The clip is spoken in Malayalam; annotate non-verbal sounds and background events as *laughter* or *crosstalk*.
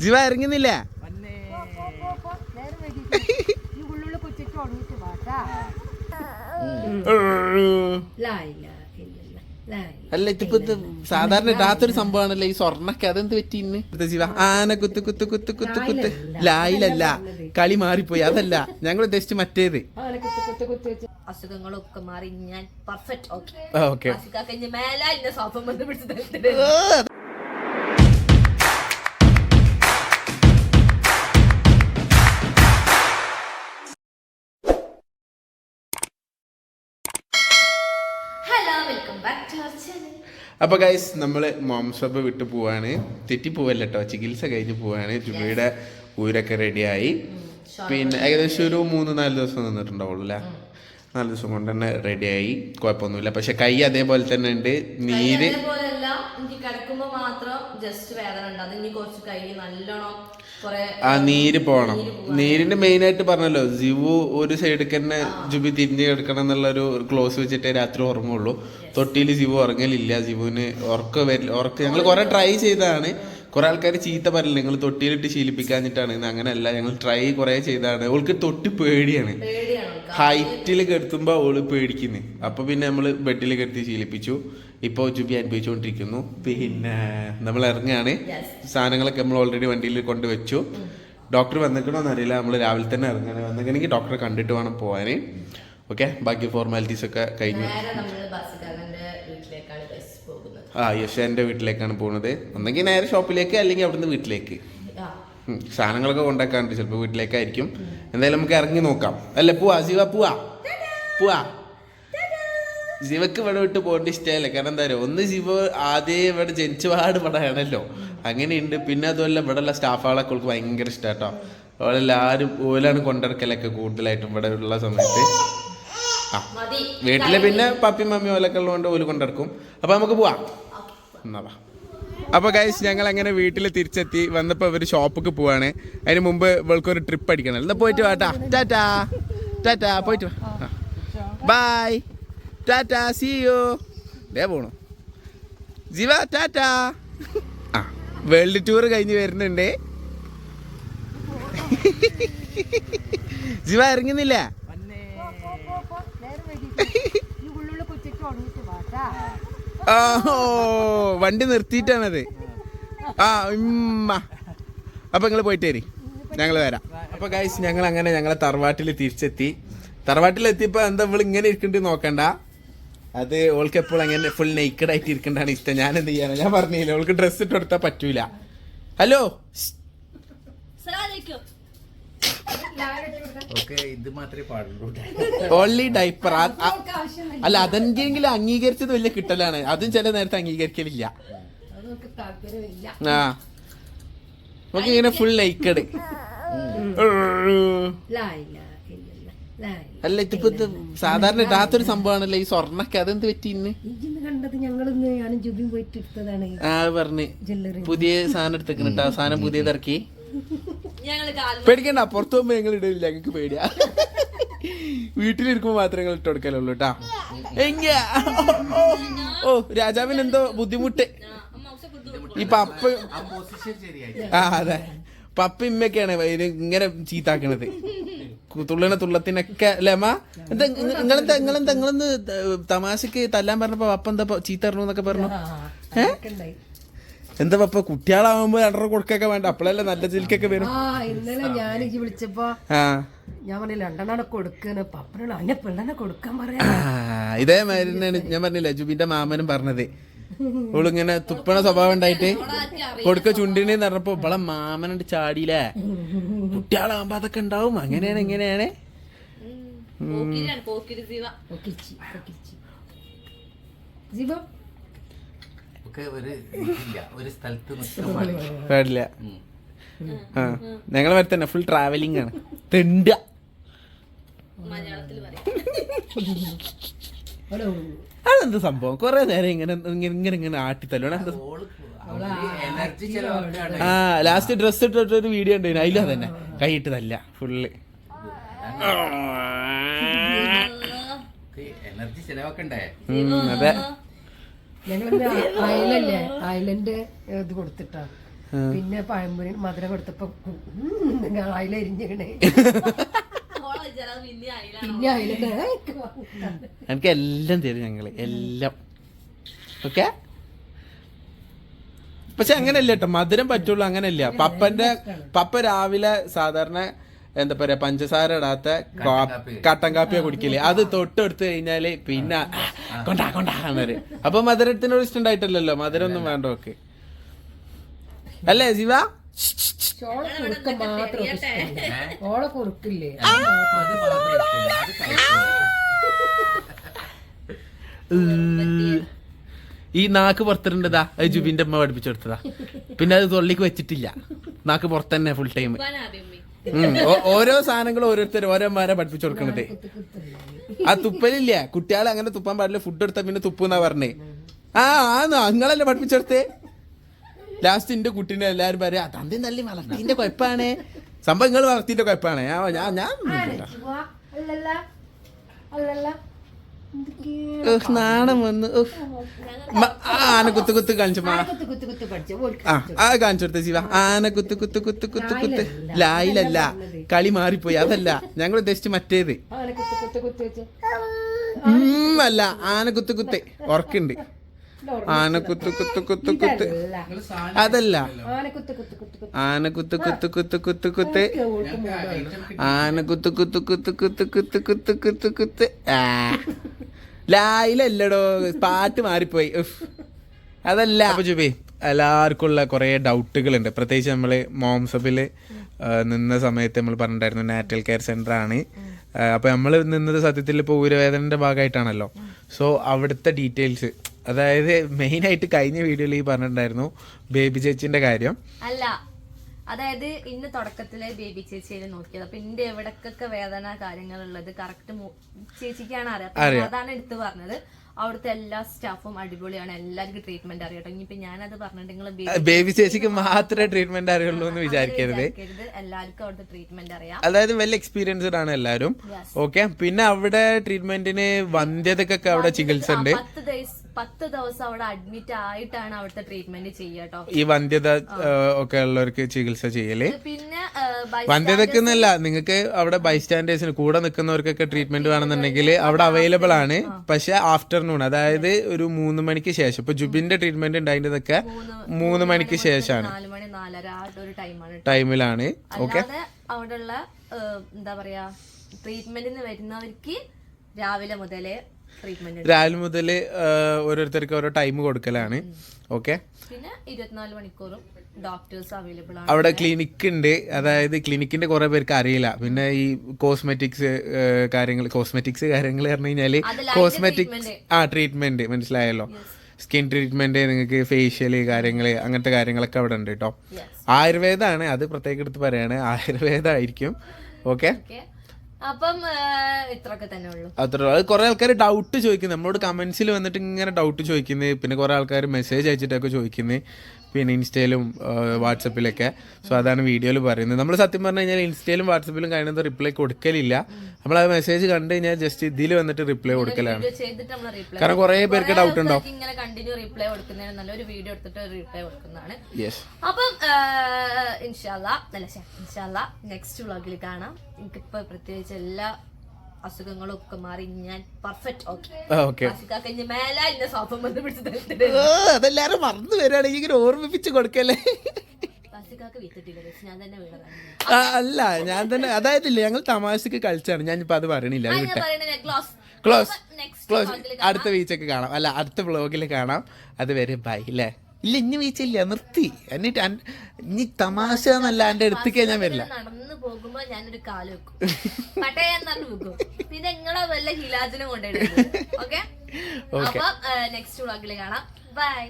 ജീവ ഇറങ്ങുന്നില്ല. അല്ല ഇതിപ്പോ ഇത് സാധാരണ ഇടാത്തൊരു സംഭവമാണല്ലോ ഈ സ്വർണൊക്കെ. അതെന്ത് പറ്റി ഇന്ന്? ശിവ ആന കുത്ത് കുത്ത് കുത്ത് കുത്ത് കുത്ത്. ലായിലല്ല. കളി മാറിപ്പോയി. അതല്ല ഞങ്ങൾ ഉദ്ദേശിച്ച് മറ്റേത്. അസുഖങ്ങളൊക്കെ മാറി ഞാൻ പെർഫെക്റ്റ് ഓക്കെ ആ, ഓക്കെ അപ്പൊ ഗൈസ് നമ്മൾ മോംസബ് വിട്ടു പോവാണ്. തെറ്റി പോവല്ലോ കേട്ടോ ചികിത്സ കഴിഞ്ഞ് പോവാണ്. ജുബയുടെ ഊരൊക്കെ റെഡിയായി. പിന്നെ ഏകദേശം ഒരു മൂന്ന് നാല് ദിവസം നിന്നിട്ടുണ്ടാവുള്ളൂ അല്ലേ? നാല് ദിവസം കൊണ്ട് തന്നെ റെഡിയായി. കുഴപ്പമൊന്നുമില്ല. പക്ഷെ കൈ അതേപോലെ തന്നെ ഉണ്ട്. നീര് മാത്രം ജസ്റ്റ് വേദന ഉണ്ട്. അത് ഇനി കുറച്ച് കൈ നല്ലോണം കുറെ ആ നീര് പോണം. നീരിന്റെ മെയിൻ ആയിട്ട് പറഞ്ഞല്ലോ ജിവു ഒരു സൈഡിൽ തന്നെ ജുബി തിരിഞ്ഞ് കിടക്കണം എന്നുള്ള ഒരു ക്ലോസ് വെച്ചിട്ടേ രാത്രി ഉറങ്ങുള്ളൂ. തൊട്ടിയിൽ ജിവു ഉറങ്ങലില്ല. ജിവുവിന് ഉറക്ക വരില്ല ഉറക്ക ഞങ്ങൾ കുറെ ട്രൈ ചെയ്തതാണ്. കുറെ ആൾക്കാർ ചീത്ത പറയില്ല നിങ്ങൾ തൊട്ടിയിലിട്ട് ശീലിപ്പിക്കാഞ്ഞിട്ടാണ്. അങ്ങനെയല്ല. ഞങ്ങൾ ട്രൈ കുറെ ചെയ്തതാണ്. ഓൾക്ക് തൊട്ടി പേടിയാണ്. ഹൈറ്റിൽ കെടുത്തുമ്പോൾ അവൾ പേടിക്കുന്നു. അപ്പൊ പിന്നെ നമ്മൾ ബെഡിൽ കെടുത്തി ശീലിപ്പിച്ചു. ഇപ്പോൾ ജുബി അനുഭവിച്ചുകൊണ്ടിരിക്കുന്നു പിന്നെ നമ്മൾ ഇറങ്ങുകയാണ് സാധനങ്ങളൊക്കെ നമ്മൾ ഓൾറെഡി വണ്ടിയിൽ കൊണ്ടുവച്ചു ഡോക്ടർ വന്നിക്കണോന്ന് അറിയില്ല. നമ്മൾ രാവിലെ തന്നെ ഇറങ്ങാൻ വന്നിക്കണമെങ്കിൽ ഡോക്ടറെ കണ്ടിട്ട് വേണം പോകാൻ ഓക്കെ ബാക്കി ഫോർമാലിറ്റീസ് ഒക്കെ കഴിഞ്ഞു. ആ യശ എന്റെ വീട്ടിലേക്കാണ് പോകുന്നത്. ഒന്നെങ്കിൽ നേരെ ഷോപ്പിലേക്ക് അല്ലെങ്കിൽ അവിടുന്ന് വീട്ടിലേക്ക്. സാധനങ്ങളൊക്കെ കൊണ്ടാക്കാറുണ്ട് ചിലപ്പോൾ വീട്ടിലേക്കായിരിക്കും. എന്തായാലും നമുക്ക് ഇറങ്ങി നോക്കാം. അല്ലേ? പോവാ ജീവ പോവാ. പോവാ. ജീവക്ക് ഇവിടെ വിട്ട് പോകേണ്ട ഇഷ്ടമല്ല. കാരണം എന്താ പറയുക ഒന്ന് ജീവ ആദ്യം ഇവിടെ ജനിച്ചപാട് പടയാണല്ലോ അങ്ങനെയുണ്ട്. പിന്നെ അതുമല്ല ഇവിടെയുള്ള സ്റ്റാഫുകളൊക്കെ അവൾക്ക് ഭയങ്കര ഇഷ്ടാട്ടോ. അവളെല്ലാവരും ഓലാണ് കൊണ്ടിറക്കലൊക്കെ കൂടുതലായിട്ടും ഇവിടെ ഉള്ള സമയത്ത്. ആ. വീട്ടിലെ വീട്ടിൽ പിന്നെ പപ്പി മമ്മി ഓലൊക്കെ ഉള്ളതുകൊണ്ട് ഓൽ കൊണ്ടിറക്കും അപ്പൊ നമുക്ക് പോവാം. എന്നാ വാ. അപ്പൊ ഗൈസ് ഞങ്ങൾ അങ്ങനെ വീട്ടിൽ തിരിച്ചെത്തി. വന്നപ്പോ ഒരു ഷോപ്പിക്ക് പോവാണ്. അതിന് മുമ്പ് ഇവൾക്ക് ഒരു ട്രിപ്പ് അടിക്കണം. എന്നാ പോയിട്ട് വാട്ടാ ടാറ്റാ. ടാറ്റാ പോയിട്ട് വാ. ബൈ ടാറ്റാ സി യു ദേ പോണു. ജീവ ടാറ്റാ. ആ വേൾഡ് ടൂർ കഴിഞ്ഞ് വരുന്നുണ്ട്. ജീവ ഇറങ്ങുന്നില്ല? നേരം ഉള്ളിൽ ഉണങ്ങിട്ട് വാട്ടാ ആ, വണ്ടി നിർത്തിയിട്ടാണത്. ആ ഉമ്മ. അപ്പൊ നിങ്ങൾ പോയിട്ടേരി. ഞങ്ങൾ ഞങ്ങൾ വരാം. അപ്പൊ ഗൈസ് ഞങ്ങൾ അങ്ങനെ ഞങ്ങളെ തറവാട്ടിൽ തിരിച്ചെത്തി. തറവാട്ടിലെത്തിയപ്പോ എന്താ ഇവൾ ഇങ്ങനെ ഇരിക്കണ്ട് നോക്കണ്ട. അത് ഓൾക്ക് എപ്പോഴും അങ്ങനെ ഫുൾ നെയ്ക്കഡ് ആയിട്ട് ഇരിക്കണ്ടാണ് ഇഷ്ടം. ഞാൻ എന്ത് ചെയ്യാനാ? ഞാൻ പറഞ്ഞില്ല ഓൾക്ക് ഡ്രസ്സ് ഇട്ട് കൊടുത്താൽ പറ്റൂല. ഹലോ അസ്സലാമലൈക്കും. ഓക്കെ ഇത് മാത്രമേ പാടുള്ളൂ ഓൺലി ഡൈപ്പർ അല്ല അതെങ്കിലും അംഗീകരിച്ചത് വലിയ കിട്ടലാണ്. അതും ചില നേരത്തെ അംഗീകരിക്കലില്ല. ആ. നമുക്ക് ഇങ്ങനെ ഫുൾ ലൈക്കട് അല്ല ഇതിപ്പോ ഇത് സാധാരണ ഇടാത്തൊരു സംഭവമാണല്ലോ ഈ സ്വർണൊക്കെ അതെന്ത് പറ്റി ഇന്ന്? കണ്ടത് ഞങ്ങളിന്ന് ഞാനും ജുബിയും പോയിട്ട് എടുത്തതാണ് ആ പറഞ്ഞ്. പുതിയ സാധനം എടുത്തേക്കണ് സാധനം പുതിയത് ഇറക്കി ഞങ്ങൾ കാലിൽ പേടിക്കണ്ട പുറത്തു പോകുമ്പോ ഞങ്ങൾ ഇടയില്ല ഞങ്ങൾക്ക് പേടിയാ. വീട്ടിലിരിക്കുമ്പോ മാത്രമേ ഞങ്ങൾ ഇട്ട് കൊടുക്കലുള്ളൂ കേട്ടാ എങ്ക ഓ രാജാവിന് എന്തോ ബുദ്ധിമുട്ട്. ഈ പപ്പ ആ പൊസിഷൻ ശരിയായി ആ അതെ. പപ്പ ഇമ്മയൊക്കെയാണ് ഇങ്ങനെ ചീത്താക്കണത്. തുള്ളണ തുള്ളത്തിനൊക്കെ ലമ എന്താ നിങ്ങളെന്താ നിങ്ങളെന്താ നിങ്ങളെന്ന് തമാശക്ക് തല്ലാൻ പറഞ്ഞപ്പോ പപ്പ എന്താ ചീത്ത പറഞ്ഞു എന്നൊക്കെ പറഞ്ഞു? ഏ? ഉണ്ടായി. എന്താ പപ്പ കുട്ടികളാവുമ്പോ രണ്ടര കൊടുക്കൊക്കെ വേണ്ട. അപ്പോഴല്ലേ നല്ല ചിൽക്കൊക്കെ വരും. ആ ഇന്നലെ ഞാൻ ഇജ്ജ് വിളിച്ചപ്പോ ആ. ഞാൻ പറഞ്ഞില്ല രണ്ടെണ്ണാണ് കൊടുക്കുന്നത് പപ്പനോട് അവനെ പിള്ളനെ കൊടുക്കാൻ പറയാ. ഇതേ മാതിരി തന്നെയാണ്. ഞാൻ പറഞ്ഞില്ലേ ജുബിന്റെ മാമനും പറഞ്ഞത്. ഇങ്ങനെ തുപ്പണ സ്വഭാവം ഉണ്ടായിട്ട് കൊടുക്ക ചുണ്ടിനെ പറഞ്ഞപ്പോ ഇവളെ മാമനുണ്ട് ചാടിയില്ലേ. കുട്ടികളാവുമ്പോ അതൊക്കെ ഉണ്ടാവും. അങ്ങനെയാണ് എങ്ങനെയാണ് പോക്കിരിയാണ് പോക്കിരി ജീവ. പൊക്കിച്ചി പൊക്കിച്ചി ജീവ ഒക്കെ ഒരു ഇതില്ല ഒരു സ്ഥലത്ത് നിൽക്കാൻ *laughs* പാടില്ല. പാടില്ല. ആ ഞങ്ങളെ വരെ തന്നെ ഫുൾ ട്രാവലിംഗ് ആണ്. തെണ്ട. അതെന്ത് സംഭവം? കൊറേ നേരം ഇങ്ങനെ ഇങ്ങനെ ഇങ്ങനെ ഇങ്ങനെ ആട്ടിത്തല്ലോ എന്താ ഓൾ എനർജി ചെലവാക്കാണ്. ആ ലാസ്റ്റ് ഡ്രസ് ഇട്ടിട്ട് ഒരു വീഡിയോ ഉണ്ട് അതിലും അതന്നെ. കൈയിട്ട് തല്ല ഫുള്ള് എനർജി ചെലവാക്കണ്ടേ? അതെ. ഞങ്ങളിന്ന് ഐലല്ലേ ഐലൻഡ് ഇത് കൊടുത്തിട്ടാ. പിന്നെ പഴംപൊരി മധുരം കൊടുത്തപ്പോ വിചാരം അത് പിന്നെ അതിലെ എനിക്ക് എല്ലാം തരും ഞങ്ങൾ എല്ലാം. ഓക്കെ? പക്ഷെ അങ്ങനെയല്ല കേട്ടോ മധുരം പറ്റുള്ളൂ അങ്ങനെയല്ല. പപ്പന്റെ പപ്പ രാവിലെ സാധാരണ എന്താ പറയാ പഞ്ചസാര ഇടാത്ത. കട്ടൻ കാപ്പിയോ. കുടിക്കില്ലേ? അത് തൊട്ടെടുത്ത് കഴിഞ്ഞാൽ പിന്നെ കൊണ്ടാ കൊണ്ടാ അപ്പൊ മധുരത്തിനോട് ഇഷ്ടണ്ടായിട്ടില്ലല്ലോ മധുരം ഒന്നും വേണ്ട ഓക്കെ അല്ലേ ശിവ? കുറുക്ക മാത്രം ഓളെ കുറുക്കില്ലേ. ഈ നാക്ക് പുറത്തിട്ടുണ്ടതാ അത് ജുബിന്റെ അമ്മ പഠിപ്പിച്ചെടുത്തതാ പിന്നെ അത് തൊള്ളിക്ക് വെച്ചിട്ടില്ല. നാക്ക് പുറത്തന്നെ ഫുൾ ടൈം ഓരോ സാധനങ്ങളും ഓരോരുത്തർ ഓരോമാരെ പഠിപ്പിച്ചു കൊടുക്കണത്. ആ തുപ്പലില്ല. കുട്ടികളെ അങ്ങനെ തുപ്പാൻ പാടില്ല. ഫുഡ് എടുത്താൽ പിന്നെ തുപ്പുന്നാ പറഞ്ഞേ. ആ ആന്ന്. നിങ്ങളല്ലേ പഠിപ്പിച്ചെടുത്തേ ലാസ്റ്റ് എന്റെ കുട്ടീനെ എല്ലാരും പറയാ തന്റെ നല്ല വളർത്തിന്റെ കൊഴപ്പാണ്. സംഭവം നിങ്ങൾ വളർത്തിന്റെ കൊഴപ്പാണ്. ഞാൻ ഞാൻ നാണം വന്ന് ആന കുത്ത് കുത്ത് കാണിച്ചു മാ ആ കാണിച്ചു കൊടുത്ത ശിവ ആന കുത്ത് കുത്ത് കുത്ത് കുത്ത് കുത്ത് ലായിലല്ല കളി മാറിപ്പോയി അതല്ല ഞങ്ങൾ ഉദ്ദേശിച്ച് മറ്റേത് അല്ല ആന കുത്ത് കുത്ത് ഉറക്കുണ്ട് ആന കുത്ത് കുത്ത് കുത്ത് കുത്ത് അതല്ല ആന കുത്ത് കുത്ത് കുത്ത് കുത്ത് കുത്ത് ആന കുത്ത് കുത്ത് കുത്ത് കുത്ത് കുത്ത് കുത്ത് കുത്ത് കുത്ത് ആ ലായിലല്ലടോ പാട്ട് മാറിപ്പോയി. അതല്ല. അപ്പൊ ജുബി എല്ലാവർക്കും ഉള്ള ഡൗട്ടുകൾ ഉണ്ട് പ്രത്യേകിച്ച് നമ്മൾ മോംസബിൽ നിന്ന സമയത്ത് നമ്മൾ പറഞ്ഞിട്ടുണ്ടായിരുന്നു നാറ്റൽ കെയർ സെന്റർ ആണ് അപ്പോൾ അപ്പൊ നമ്മൾ നിന്നത് സത്യത്തിൽ ഇപ്പോൾ ഊരവേദനന്റെ ഭാഗമായിട്ടാണല്ലോ. സോ അവിടുത്തെ ഡീറ്റെയിൽസ് അതായത് മെയിൻ ആയിട്ട് കഴിഞ്ഞ വീഡിയോയിൽ ഈ പറഞ്ഞിട്ടുണ്ടായിരുന്നു ബേബി ചേച്ചിന്റെ കാര്യം. അല്ല അതായത് ഇന്ന് തുടക്കത്തിലെ ബേബി ചേച്ചിയെ നോക്കിയത്. അപ്പൊ ഇന്റെ എവിടക്കൊക്കെ വേദന കാര്യങ്ങളുള്ളത് കറക്റ്റ് ചേച്ചിക്കാണ് അറിയാം. അതാണ് എടുത്തു പറഞ്ഞത്. അവിടുത്തെ എല്ലാ സ്റ്റാഫും അടിപൊളിയാണ്. എല്ലാവർക്കും ട്രീറ്റ്മെന്റ് അറിയാട്ടോ ഇനിയിപ്പോ ഞാനത് പറഞ്ഞിട്ടുണ്ടെങ്കിൽ ബേബി ചേച്ചിക്ക് മാത്രമേ ട്രീറ്റ്മെന്റ് അറിയുള്ളൂ എന്ന് വിചാരിക്കരുത്. എല്ലാവർക്കും അവിടുത്തെ ട്രീറ്റ്മെന്റ് അറിയാം. അതായത് വെൽ എക്സ്പീരിയൻസ്ഡ് ആണ് എല്ലാവരും. ഓക്കെ പിന്നെ അവിടെ ട്രീറ്റ്മെന്റിന് വന്ധ്യതക്കൊക്കെ അവിടെ ചികിത്സ ഉണ്ട്. പത്ത് ദിവസം പത്ത് ദിവസം അവിടെ അഡ്മിറ്റ് ആയിട്ടാണ് അവിടുത്തെ ട്രീറ്റ്മെന്റ് ചെയ്യാട്ടോ ഈ വന്ധ്യത ഒക്കെ ഉള്ളവർക്ക് ചികിത്സ ചെയ്യലേ? പിന്നെ വന്ധ്യതക്ക് എന്നല്ല നിങ്ങൾക്ക് അവിടെ ബൈസ്റ്റാൻഡേഴ്സിന് കൂടെ നിൽക്കുന്നവർക്കൊക്കെ ട്രീറ്റ്മെന്റ് വേണമെന്നുണ്ടെങ്കിൽ അവിടെ അവൈലബിൾ ആണ്. പക്ഷെ ആഫ്റ്റർനൂൺ അതായത് ഒരു മൂന്ന് മണിക്ക് ശേഷം. ഇപ്പൊ ജുബിന്റെ ട്രീറ്റ്മെന്റ് ഉണ്ടായിരുന്നതൊക്കെ മൂന്ന് മണിക്ക് ശേഷമാണ്. ടൈമിലാണ് ഓക്കെ അവിടെയുള്ള എന്താ പറയാ ട്രീറ്റ്മെന്റിന് വരുന്നവർക്ക് രാവിലെ മുതലേ രാവിലെ മുതൽ ഓരോരുത്തർക്ക് ഓരോ ടൈം കൊടുക്കലാണ്. ഓക്കെ പിന്നെ ഇരുപത്തിനാല് മണിക്കൂറും ഡോക്ടേഴ്സ് അവൈലബിൾ ആണ്. അവിടെ ക്ലിനിക്ക് ഉണ്ട്. അതായത് ക്ലിനിക്കിന്റെ കുറെ പേർക്ക് അറിയില്ല. പിന്നെ ഈ കോസ്മെറ്റിക്സ് കാര്യങ്ങൾ കോസ്മെറ്റിക്സ് കാര്യങ്ങൾ പറഞ്ഞു കഴിഞ്ഞാൽ കോസ്മെറ്റിക്സ് ആ ട്രീറ്റ്മെന്റ് മനസ്സിലായല്ലോ. സ്കിൻ ട്രീറ്റ്മെന്റ് നിങ്ങൾക്ക് ഫേഷ്യൽ കാര്യങ്ങൾ അങ്ങനത്തെ കാര്യങ്ങളൊക്കെ അവിടെ ഉണ്ട് കേട്ടോ ആയുർവേദമാണ് അത് പ്രത്യേകം എടുത്ത് പറയാണ്. ആയുർവേദമായിരിക്കും ഓക്കെ അപ്പം ഇത്രയൊക്കെ തന്നെ ഉള്ളൂ. അത്ര അത് കുറെ ആൾക്കാർ ഡൗട്ട് ചോദിക്കുന്നത് നമ്മളോട് കമന്റ്സിൽ വന്നിട്ട് ഇങ്ങനെ ഡൗട്ട് ചോദിക്കുന്നത് പിന്നെ കുറെ ആൾക്കാർ മെസ്സേജ് അയച്ചിട്ടൊക്കെ ചോദിക്കുന്നത് പിന്നെ ഇൻസ്റ്റയിലും വാട്സപ്പിലൊക്കെ. സോ അതാണ് വീഡിയോയിൽ പറയുന്നത്. നമ്മൾ സത്യം പറഞ്ഞു കഴിഞ്ഞാൽ ഇൻസ്റ്റയിലും വാട്സപ്പിലും കഴിയുന്നത് റിപ്ലൈ കൊടുക്കലില്ല. നമ്മൾ ആ മെസ്സേജ് കണ്ടു കഴിഞ്ഞാൽ ജസ്റ്റ് ഇതിൽ വന്നിട്ട് റിപ്ലൈ കൊടുക്കലാണ്. കാരണം കുറേ പേർക്ക് ഡൗട്ട് ഉണ്ടോ? ഇങ്ങനെ കണ്ടിന്യൂ റിപ്ലൈ കൊടുക്കുന്നതിന് നല്ലൊരു വീഡിയോ എടുത്തിട്ട് റിപ്ലൈ കൊടുക്കുന്നതാണ്. അപ്പം ഇൻഷാല്ല അല്ല ശേ ഇൻഷാല്ല നെക്സ്റ്റ് വ്ളോഗിൽ കാണാം. എനിക്കിപ്പോ പ്രത്യേകിച്ച് എല്ലാ അസുഖങ്ങളും ഒക്കെ മാറി ഞാൻ പെർഫെക്റ്റ് ഓക്കെ മേല സോഫം വന്ന് പിടിച്ച് തരുത്തിട്ട് അതെല്ലാരും മറന്നു വരികയാണെങ്കിൽ ഇങ്ങനെ ഓർമ്മിപ്പിച്ച് കൊടുക്കല്ലേ? അല്ല ഞാൻ തന്നെ അതായത് ഞങ്ങൾ തമാശക്ക് കളിച്ചാണ്. ഞാൻ ഇപ്പൊ അത് പറയണില്ല ക്ലോസ് ക്ലോസ് അടുത്ത വീച്ചൊക്കെ കാണാം. അല്ല അടുത്ത വ്ളോഗിൽ കാണാം. അതുവരെ ബൈ അല്ലേ ഇല്ല ഇനി വീച്ചില്ല നിർത്തി. എന്നിട്ട് ഇനി തമാശ എന്നല്ല എന്റെ അടുത്തേക്ക് ഞാൻ വരില്ല. നടന്നു പോകുമ്പോ ഞാനൊരു കാൽ വെക്കും. പട്ടേ എന്നാണ് വെക്കും. പിന്നെ നിങ്ങളെ വല്ല ഹിലാജിനും കൊണ്ടുപോയിട്ട് ഓക്കെ? *laughs* അപ്പൊ നെക്സ്റ്റ് വ്ളോഗിൽ കാണാം. ബൈ